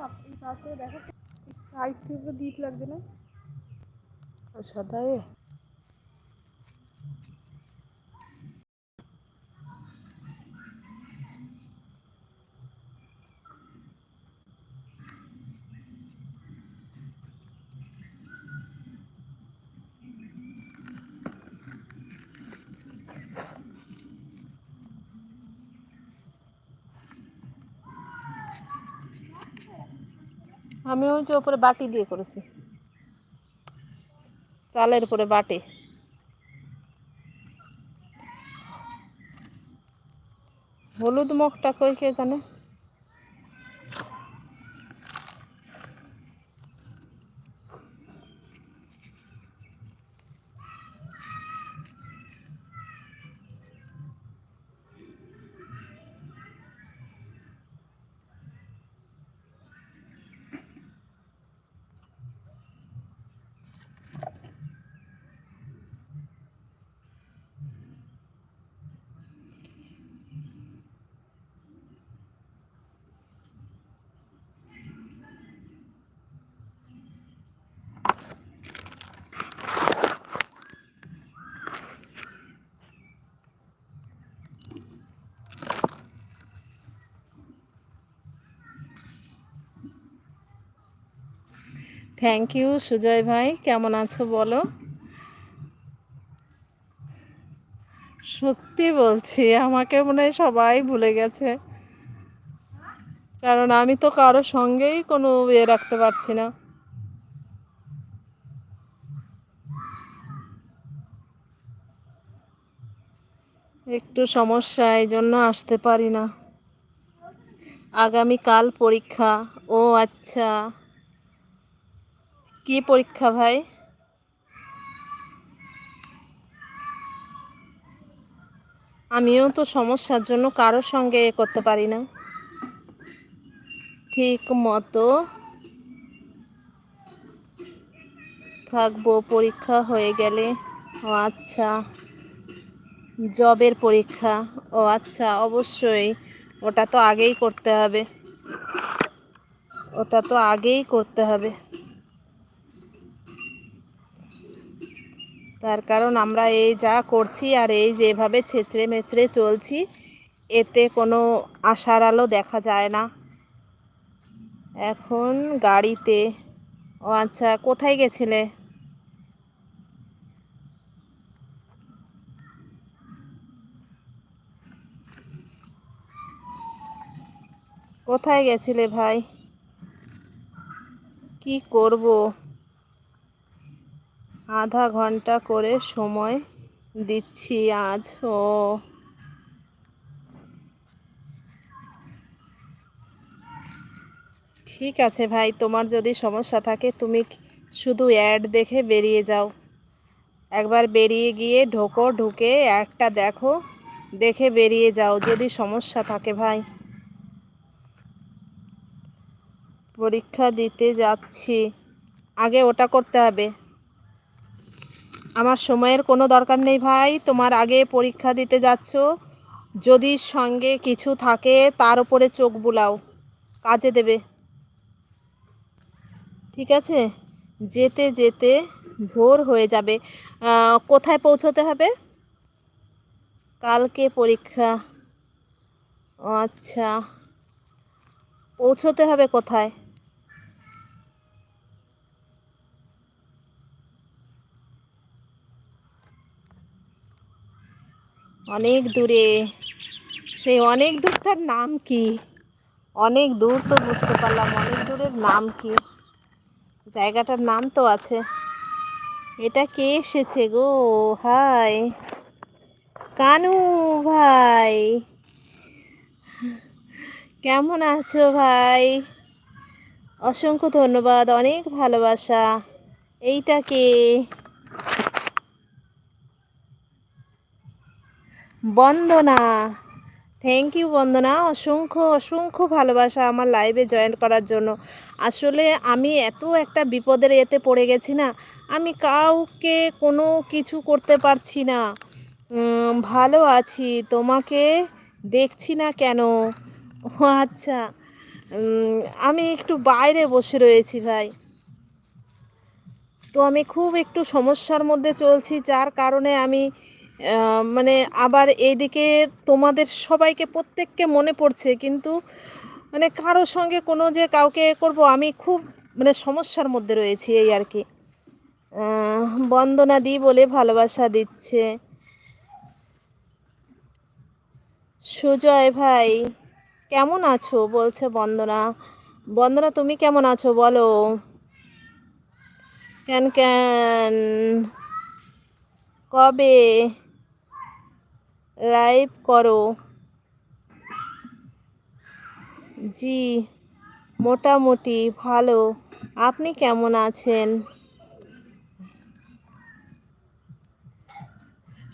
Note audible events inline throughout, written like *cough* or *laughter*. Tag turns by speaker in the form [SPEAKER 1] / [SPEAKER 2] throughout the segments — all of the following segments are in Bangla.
[SPEAKER 1] না এই পাশে দেখো সাইড থেকে দ্বীপ লাগবে না
[SPEAKER 2] আর সাদা এ আমি ওই যে ওপরে বাটি দিয়ে করেছি। চালের উপরে বাটি। হলুদ মুখটা কই কে জানে? থ্যাংক ইউ সুজয় ভাই। কেমন আছো বলো? সত্যি বলছি, আমাকে মনে হয় সবাই ভুলে গেছে। কারণ আমি তো কারও সঙ্গেই কোনো ইয়ে রাখতে পারছি না। একটু সমস্যা এই জন্য আসতে পারি না। আগামীকাল পরীক্ষা। ও আচ্ছা। কি পরীক্ষা ভাই? আমিও তো সমস্যার জন্য কারোর সঙ্গে এ করতে পারি না। ঠিক মতো থাকব, পরীক্ষা হয়ে গেলে। ও আচ্ছা জবের পরীক্ষা। ও আচ্ছা অবশ্যই। ওটা তো আগেই করতে হবে। ওটা তো আগেই করতে হবে। তার কারণ আমরা এই যা করছি আর এই যেভাবে ছেঁচড়ে মেচড়ে চলছি, এতে কোনো আশার আলো দেখা যায় না। এখন গাড়িতে, ও আচ্ছা কোথায় গেছিলে? কোথায় গেছিলে ভাই? কি করব? আধা ঘণ্টা করে সময় দিচ্ছি আজ। ও। ঠিক আছে ভাই, তোমার যদি সমস্যা থাকে, তুমি শুধু অ্যাড দেখে বেরিয়ে যাও। একবার বেরিয়ে গিয়ে ঢোকো, ঢুকে অ্যাডটা দেখো, দেখে বেরিয়ে যাও যদি সমস্যা থাকে ভাই। পরীক্ষা দিতে যাচ্ছি। আগে ওটা করতে হবে। আমার সময়ের কোনো দরকার নেই ভাই, তোমার আগে পরীক্ষা দিতে যাচ্ছ। যদি সঙ্গে কিছু থাকে, তার উপরে চোখ বুলাও, কাজে দেবে। ঠিক আছে? যেতে যেতে ভোর হয়ে যাবে। কোথায় পৌঁছতে হবে? কালকে পরীক্ষা। আচ্ছা। পৌঁছতে হবে কোথায়? অনেক দূরে। সেই অনেক দূরটার নাম কি? অনেক দূর তো বুঝতে পারলাম, অনেক দূরের নাম কি? জায়গাটার নাম তো আছে। এটা কে এসেছে গো? হাই। কানু ভাই। কেমন আছো ভাই? অসংখ্য ধন্যবাদ, অনেক ভালোবাসা। এইটা বন্দনা। থ্যাংক ইউ বন্দনা। অসংখ্য অসংখ্য ভালোবাসা আমার লাইভে জয়েন করার জন্য। আসলে আমি এত একটা বিপদের এতে পড়ে গেছি না, আমি কাউকে কোনো কিছু করতে পারছি না। ভালো আছি, তোমাকে দেখছি না কেন? ও আচ্ছা। আমি একটু বাইরে বসে রয়েছি ভাই। তো আমি খুব একটু সমস্যার মধ্যে চলছি, যার কারণে আমি মানে আবার এইদিকে তোমাদের সবাইকে প্রত্যেককে মনে পড়ছে, কিন্তু মানে কারোর সঙ্গে কোনো যে কাউকে করব আমি খুব মানে সমস্যার মধ্যে রয়েছি এই আর কি। বন্দনা দি বলে ভালোবাসা দিচ্ছে। সুজয় ভাই, কেমন আছো? বলছে বন্দনা। বন্দনা, তুমি কেমন আছো? বলো। Can can. কবে? লাইভ করো। জি, মোটামুটি ভালো। আপনি কেমন আছেন?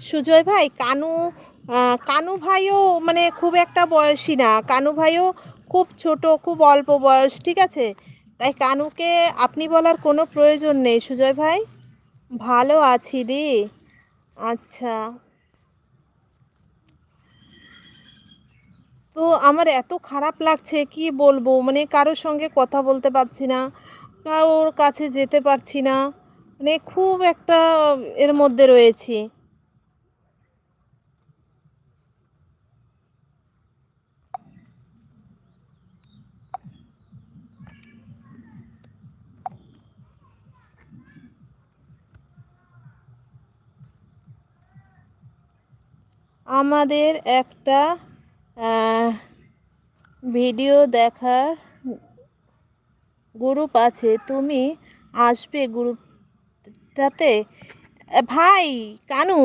[SPEAKER 2] সুজয় ভাই, কানু কানু ভাইও মানে খুব একটা বয়সী না। কানু ভাইও খুব ছোট, খুব অল্প বয়স, ঠিক আছে? তাই কানুকে আপনি বলার কোনো প্রয়োজন নেই। সুজয় ভাই, ভালো আছি দি। আচ্ছা। তো আমার এত খারাপ লাগছে, কি বলব? মানে কারোর সঙ্গে কথা বলতে পারছি না, কারোর কাছে যেতে পারছি না মানে খুব একটা এর মধ্যে রয়েছি। আমাদের একটা ভিডিও দেখার গ্রুপ আছে। তুমি আসবে গ্রুপটাতে? ভাই, কানু,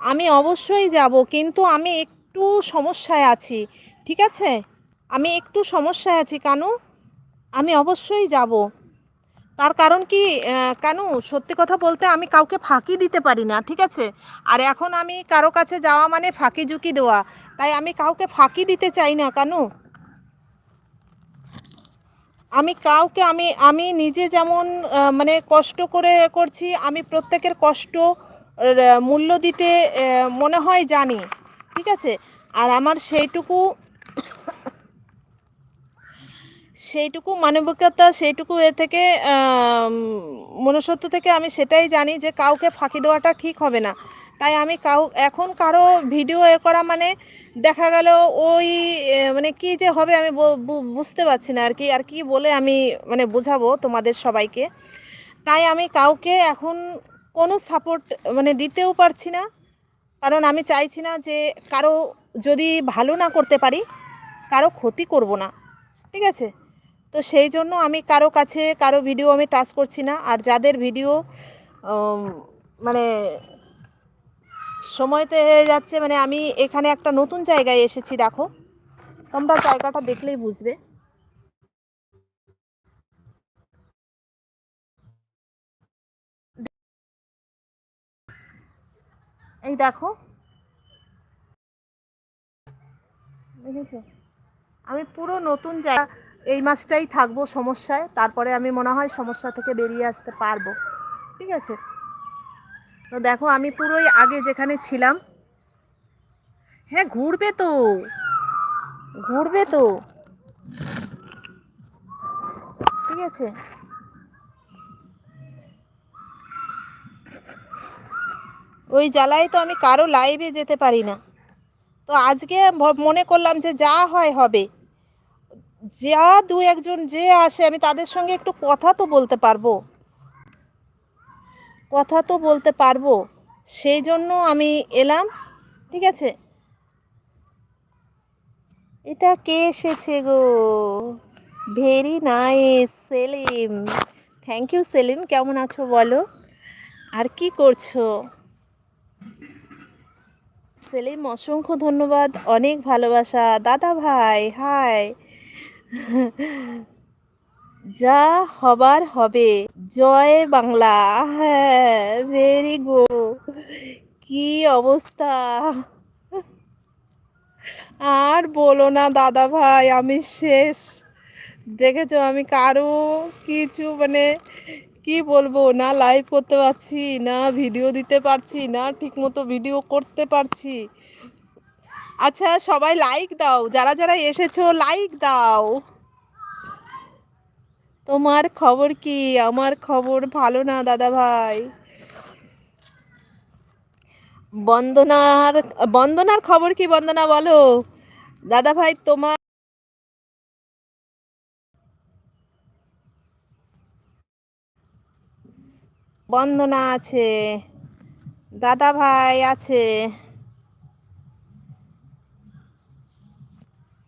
[SPEAKER 2] আমি অবশ্যই যাব, কিন্তু আমি একটু সমস্যায় আছি, ঠিক আছে? আমি একটু সমস্যায় আছি, কানু। আমি অবশ্যই যাব। তার কারণ কি কেন, সত্যি কথা বলতে আমি কাউকে ফাঁকি দিতে পারি না, ঠিক আছে? আর এখন আমি কারও কাছে যাওয়া মানে ফাঁকি ঝুঁকি দেওয়া, তাই আমি কাউকে ফাঁকি দিতে চাই না, কেন। আমি কাউকে, আমি আমি নিজে যেমন মানে কষ্ট করে করছি, আমি প্রত্যেকের কষ্ট মূল্য দিতে মনে হয় জানি, ঠিক আছে? আর আমার সেইটুকু সেইটুকু মানবিকতা, সেইটুকু এ থেকে মনুষ্যত্ব থেকে আমি সেটাই জানি যে কাউকে ফাঁকি দেওয়াটা ঠিক হবে না। তাই আমি কাউ, এখন কারও ভিডিও এ করা মানে দেখা গেল ওই মানে কি যে হবে আমি বুঝতে পারছি না আর কি আর কি বলে আমি মানে বোঝাবো তোমাদের সবাইকে। তাই আমি কাউকে এখন কোনো সাপোর্ট মানে দিতেও পারছি না। কারণ আমি চাইছি না যে কারও যদি ভালো না করতে পারি, কারও ক্ষতি করব না। ঠিক আছে? তো সেই জন্য আমি কারও কাছে, কারও ভিডিও আমি টাচ করছি না। আর যাদের ভিডিও মানে সময়তে হয়ে যাচ্ছে মানে আমি এখানে একটা নতুন জায়গায় এসেছি, দেখো। তোমরা জায়গাটা দেখলেই বুঝবে। এই দেখো। দেখেছ? আমি পুরো নতুন জায়গা এই মাসটাই থাকব সমস্যায়, তারপরে আমি মনে হয় সমস্যা থেকে বেরিয়ে আসতে পারব। ঠিক আছে? তো দেখো, আমি পুরোই আগে যেখানে ছিলাম। হ্যাঁ ঘুরবে তো। ঘুরবে তো। ঠিক আছে? ওই জ্বালায় তো আমি কারও লাইভে যেতে পারি না। তো আজকে মনে করলাম যে যা হয় হবে। যা দু একজন যে আসে, আমি তাদের সঙ্গে একটু কথা তো বলতে পারব। কথা তো বলতে পারব। সেই জন্য আমি এলাম, ঠিক আছে? এটা কে এসেছে গো? Very nice Selim thank you Selim কেমন আছো বলো? আর কি করছ? সেলিম অসংখ্য ধন্যবাদ, অনেক ভালোবাসা। দাদা ভাই হাই *laughs* যা হবার হবে। জয় বাংলা। হ্যাঁ ভেরি গুড কি অবস্থা? আর বলো না দাদা ভাই, আমি শেষ। দেখেছ, আমি কারও কিছু মানে কি বলব, না লাইভ করতে পারছি, না ভিডিও দিতে পারছি, না ঠিকমতো ভিডিও করতে পারছি। আচ্ছা সবাই লাইক দাও। যারা যারা এসেছ লাইক দাও। তোমার খবর কি? আমার খবর ভালো না, দাদা ভাই। বন্দনার বন্দনার খবর কি, বন্দনা, বলো? দাদা ভাই, তোমার বন্দনা আছে। দাদা ভাই আছে।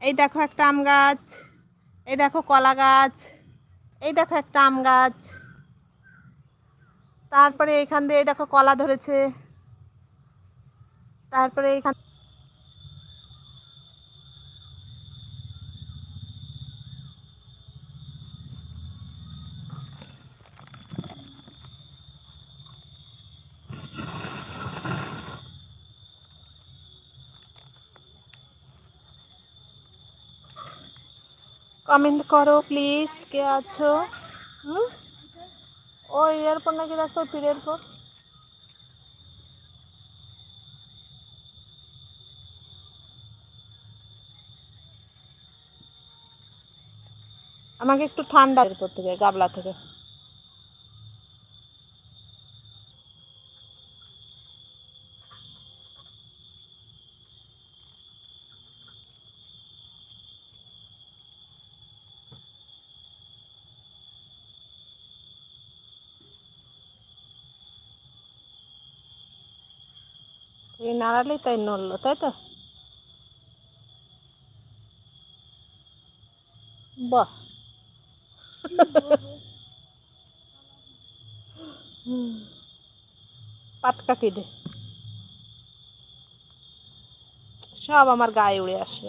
[SPEAKER 2] এই দেখো একটা আম গাছ, এই দেখো কলা গাছ, এই দেখো একটা আম গাছ। তারপরে এখান দিয়ে দেখো কলা ধরেছে। তারপরে এখান কমেন্ট করো, প্লিজ। কে আছো? হুম? ও এরপর নাকি রাখো পীরের পর আমাকে একটু ঠান্ডা এরপর থেকে গাবলা থেকে। এই নাড়ালেই তাই নড়লো, তাই তো? বাহ! হুম। পাট কাটি দে। সব আমার গায়ে উড়ে আসে।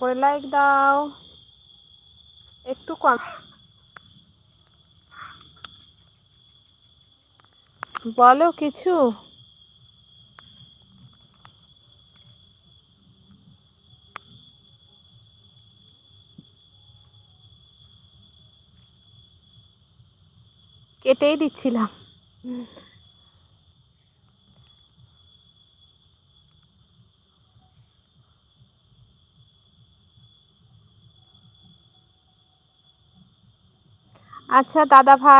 [SPEAKER 2] করে লাইক দাও। একটু কম। বলো কিছু? কেটেই দিচ্ছিলাম। আচ্ছা দাদা ভাই।